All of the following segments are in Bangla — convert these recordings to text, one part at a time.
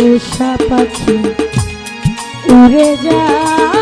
পোষা পাখি উড়ে যায়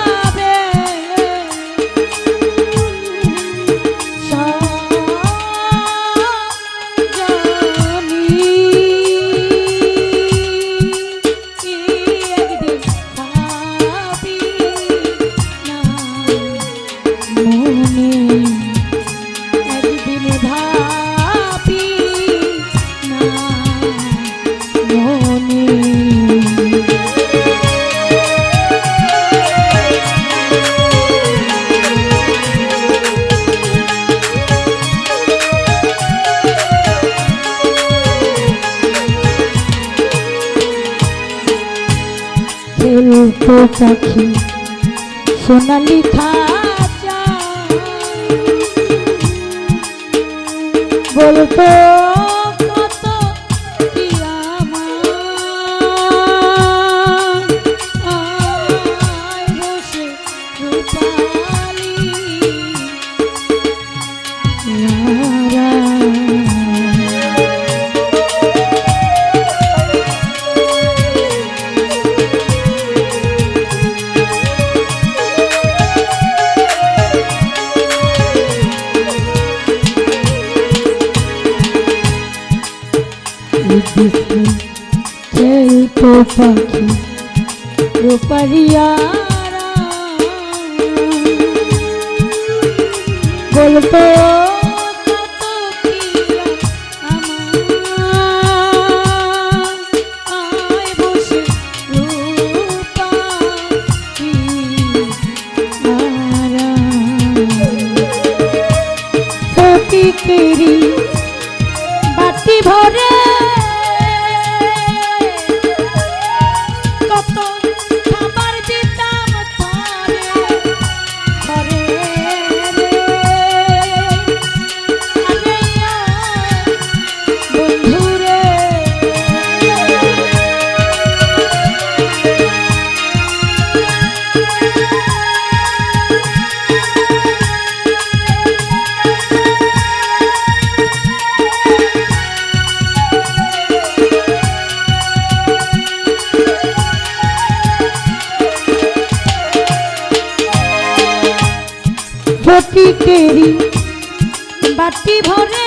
পাখি সোনালি খাঁচা বলতো পাখি রূপারিয়া বলতো ছটি তেরি বাটি ভরে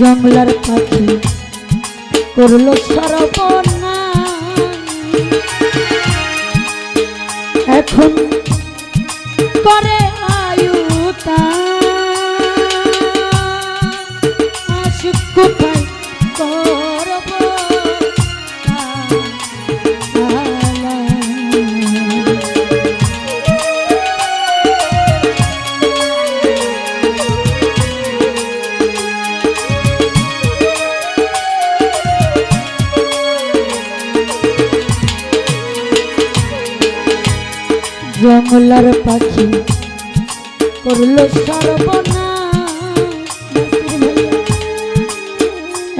জঙ্গলার পাখি করল করল সর্বনা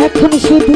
এখন শুধু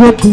যদি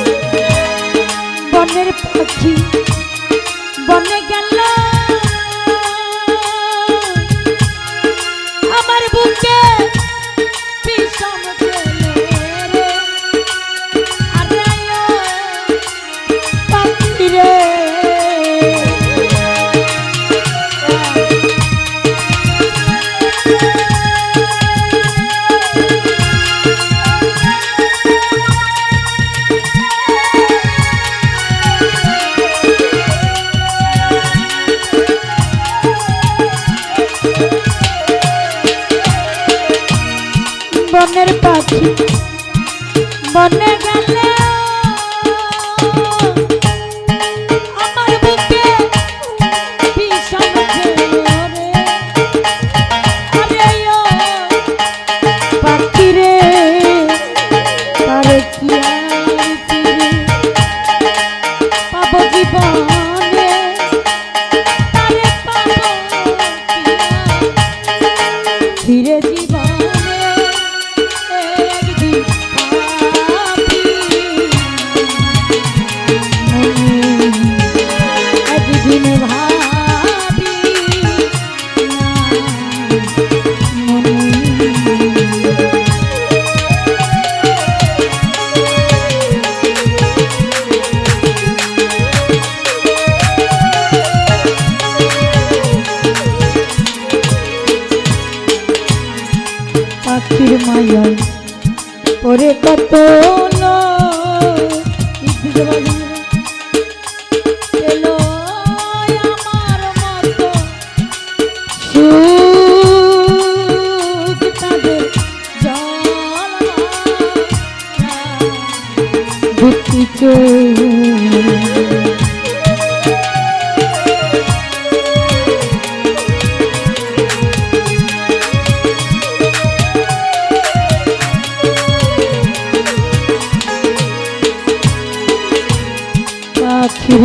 মনের পাখি। বনে গেলে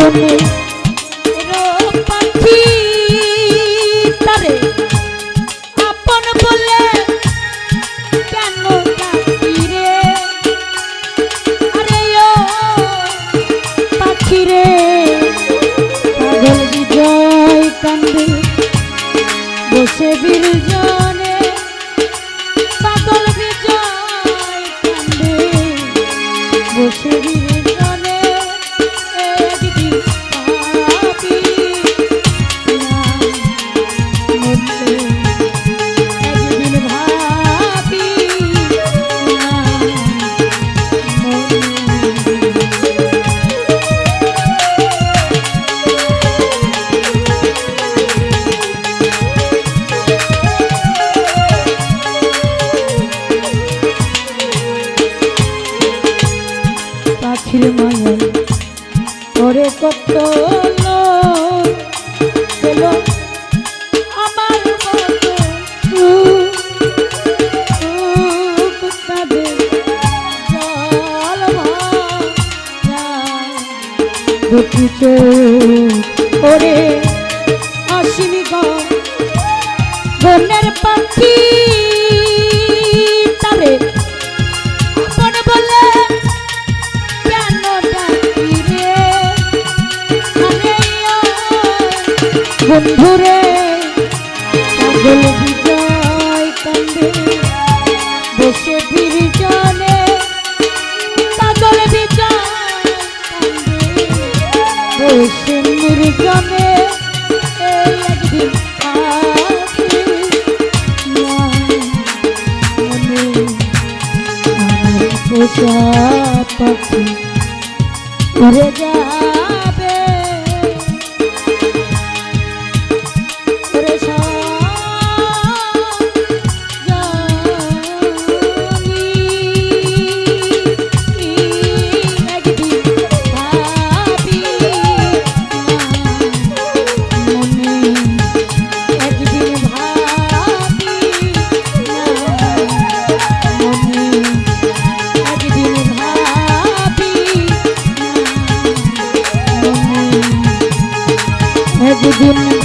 শুনি বন্ধুরে, পাগল বিজয় কান্দে বসে ফিরি জানে। পাগল বিজয় কান্দে বসে মুড়ি জানে। একদিন পোষা পাখি উড়ে যায়। Yeah.